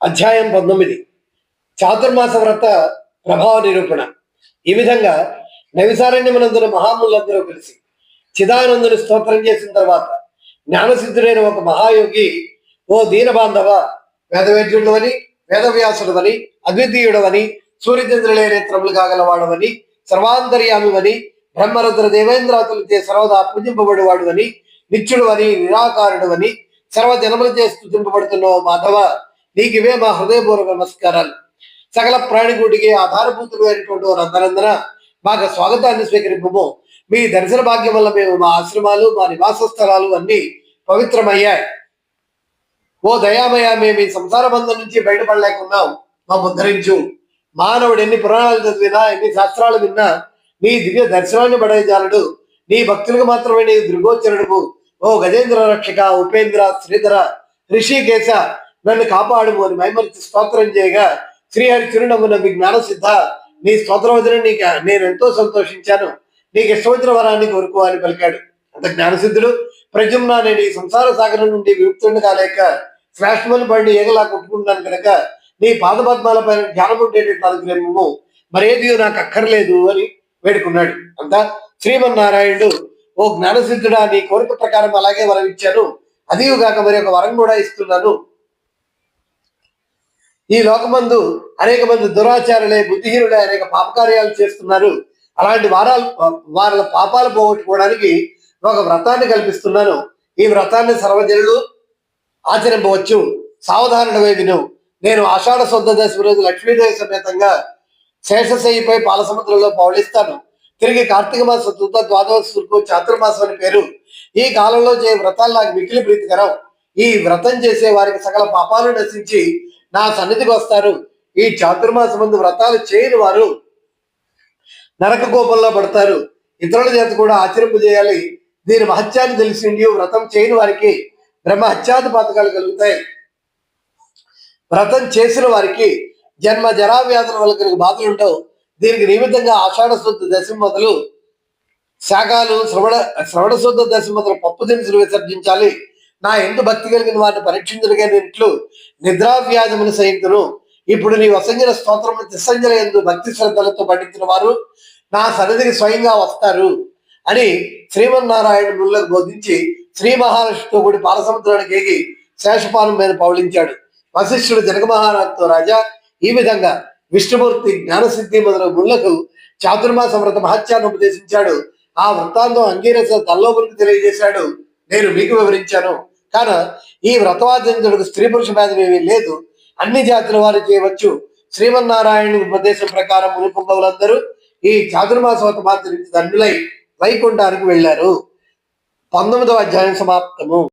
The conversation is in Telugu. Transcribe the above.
అధ్యాయం పంతొమ్మిది. చాతుర్మాస వ్రత ప్రభావ నిరూపణ. ఈ విధంగా నవిసారణ్యమునందున మహాములందరూ కలిసి చిదానందుని స్తోత్రం చేసిన తర్వాత జ్ఞానసిద్ధుడైన ఒక మహాయోగి ఓ దీనబాంధవ వేదవేద్యుడవని వేదవ్యాసుడవని అద్వితీయుడవని సూర్యచంద్రులే నేత్రములు కాగలవాడవని సర్వాంతర్యామివని బ్రహ్మరుద్ర దేవేంద్రాతులచే సర్వదా పూజింపబడివాడు అని నిత్యుడు అని నిరాకారుడు అని సర్వ జనముల చేస్తుంపబడుతున్న మాధవ నీకు ఇవే మా హృదయపూర్వక నమస్కారాలు. సకల ప్రాణికూటికి ఆధారభూతులు అయినటువంటి వారందరందర మాకు స్వాగతాన్ని స్వీకరింపము. మీ దర్శన భాగ్యం వల్ల మేము మా ఆశ్రమాలు మా నివాస స్థలాలు అన్ని పవిత్రమయ్యాయి. ఓ దయామయ మేము ఈ సంసార బంధం నుంచి బయటపడలేకున్నాం. మా ఉద్ధరించు. మానవుడు ఎన్ని పురాణాలు చదివినా ఎన్ని శాస్త్రాలు విన్నా నీ దివ్య దర్శనాన్ని పడేజాలడు నీ భక్తులకు మాత్రమే నీ దృగోచరుడు ఓ గజేంద్ర రక్షక ఉపేంద్ర శ్రీధర రిషికేశ నన్ను కాపాడుము అని మైమరిచి స్తోత్రం చేయగా శ్రీహరి చిరునవ్వున మీ జ్ఞానసిద్ధ నీ స్తోత్రం వదిన నీకు నేను ఎంతో సంతోషించాను. నీకు ఇష్టవచ్చిన వరాన్ని కోరుకో అని పలికాడు. అంత జ్ఞానసిద్ధుడు. ప్రజుమ్న నేను ఈ సంసార సాగరం నుండి విముక్తుడిని కాలేక శ్రేష్టమని బండి ఏగలా కొట్టుకుంటున్నాను కనుక నీ పాదపద్మాలపై ధ్యానం ఉండేటట్టు అనుగ్రహము మరేది నాకు అక్కర్లేదు అని వేడుకున్నాడు. అంతా శ్రీమన్నారాయణుడు ఓ జ్ఞానసిద్ధుడా నీ కోరిక ప్రకారం అలాగే వరం ఇచ్చాను. అదిగాక మరి ఒక వరం కూడా ఇస్తున్నాను. ఈ లోకమందు అనేక మంది దురాచారులే బుద్ధిహీనులే అనేక పాపకార్యాలు చేస్తున్నారు. అలాంటి వారాలు వారి పాపాలు పోగొట్టుకోవడానికి ఒక వ్రతాన్ని కల్పిస్తున్నాను. ఈ వ్రతాన్ని సర్వజనులు ఆచరింపవచ్చు. సావధానుడవే విను. నేను ఆషాఢ శుద్ధ దశమి రోజు లక్ష్మీదేవి సమేతంగా శేషశయ్యపై పాలసముద్రంలో పౌళిస్తాను తిరిగి కార్తీక మాస శుద్ధ ద్వాదశకు చాతుర్మాసం అని పేరు. ఈ కాలంలో చేయ వ్రతాలు నాకు మిక్కిలి ప్రీతికరం. ఈ వ్రతం చేసే వారికి సకల పాపాలు నశించి నా సన్నిధికి వస్తారు. ఈ చాతుర్మాస ముందు వ్రతాలు చేయని వారు నరక కోపంలో పడతారు. ఇతరుల చేత కూడా ఆచరింపు చేయాలి దీని మహత్యాన్ని తెలిసిండి వ్రతం చేయని వారికి బ్రహ్మ హత్యాది పాతకాలు కలుగుతాయి. వ్రతం చేసిన వారికి జన్మ జరా వ్యాధుల వల్ల కలిగి బాధలు ఉండవు. దీనికి నిమిత్తంగా ఆషాఢ శుద్ధ దశమి మొదలు శాఖలు శ్రవణ శ్రవణ శుద్ధ దశమి మొదలు పప్పు దినుసులు విసర్జించాలి. నా ఎందు భక్తి కలిగిన వారిని పరీక్షించగలిగినట్లు నిద్రా వ్యాధములు ఇప్పుడు నీ వసంజన స్తోత్రములు తిస్సంజన ఎందు భక్తి శ్రద్ధలతో పండించిన వారు నా సన్నిధికి స్వయంగా వస్తారు అని శ్రీమన్నారాయణ ముళ్ళకు బోధించి శ్రీ మహాలక్ష్మితో కూడి పాలసముద్రానికి ఎగి శేషపానం మీద పౌలించాడు. వశిష్ఠుడు జనక మహారాజుతో రాజా ఈ విధంగా విష్ణుమూర్తి జ్ఞానసిద్ధి మొదలగు ముళ్ళకు చాతుర్మాస వ్రత మహత్యాన్ని ఉపదేశించాడు. ఆ వృత్తాంతం అంగీరస తల్లోపురికి తెలియజేశాడు. నేను మీకు వివరించాను. కానీ ఈ వ్రతవాద్యంతుడికి స్త్రీ పురుష భేదం లేదు. అన్ని జాతుల వారు చేయవచ్చు శ్రీమన్నారాయణ ఉపదేశం ప్రకారం మునిపుంగవులందరూ ఈ చాతుర్మాస వ్రత మాత్రం దండులై వైకుంఠానికి వెళ్ళారు. పంతొమ్మిదవ అధ్యాయం సమాప్తము.